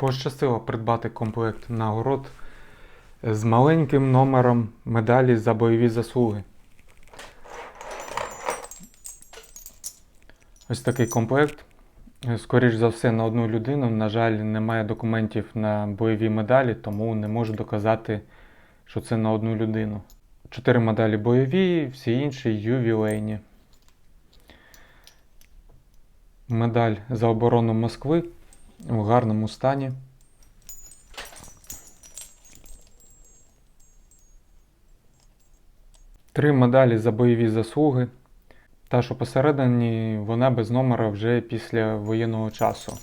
Пощастило придбати комплект нагород з маленьким номером медалі за бойові заслуги. Ось такий комплект. Скоріш за все, на одну людину. На жаль, немає документів на бойові медалі, тому не можу доказати, що це на одну людину. Чотири медалі бойові, всі інші ювілейні. Медаль за оборону Москви в гарному стані. Три медалі за бойові заслуги. Та, що посередині, вона без номера вже після воєнного часу.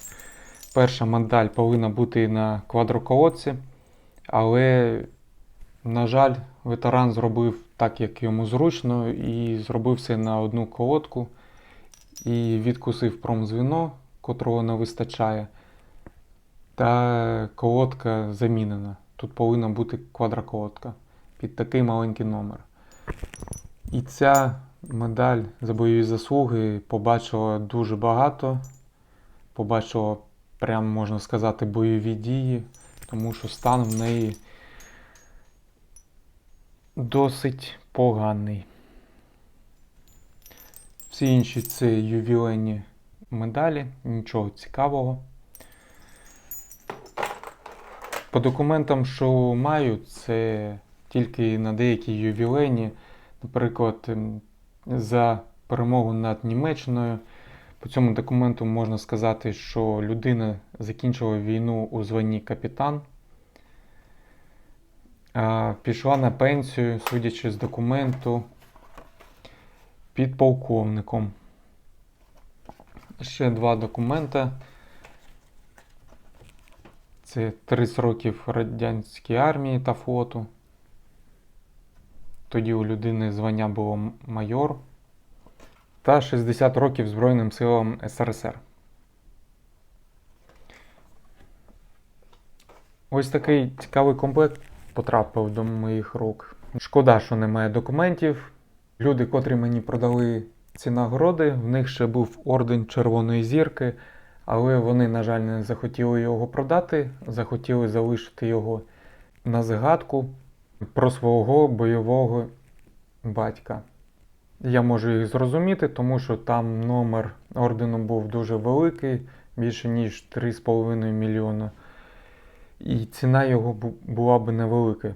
Перша медаль повинна бути на квадроколодці, але, на жаль, ветеран зробив так, як йому зручно, і зробив це на одну колодку і відкусив промзвіно, котрого не вистачає. Та колодка замінена. Тут повинна бути квадроколодка під такий маленький номер. І ця медаль за бойові заслуги побачила дуже багато. Побачила, прямо можна сказати, бойові дії, тому що стан в неї досить поганий. Всі інші це ювілейні медалі, нічого цікавого. По документам, що маю, це тільки на деякі ювілейні, наприклад, ем, за перемогу над Німеччиною. По цьому документу можна сказати, що людина закінчила війну у званні капітан, пішла на пенсію, судячи з документу, підполковником. Ще два документи. Це 30 років радянській армії та флоту. Тоді у людини звання було майор. Та 60 років Збройним силам СРСР. Ось такий цікавий комплект потрапив до моїх рук. Шкода, що немає документів. Люди, котрі мені продали ці нагороди, в них ще був орден Червоної зірки, але вони, на жаль, не захотіли його продати, захотіли залишити його на згадку про свого бойового батька. Я можу їх зрозуміти, тому що там номер ордену був дуже великий, більше ніж 3,5 мільйона. І ціна його була б невелика.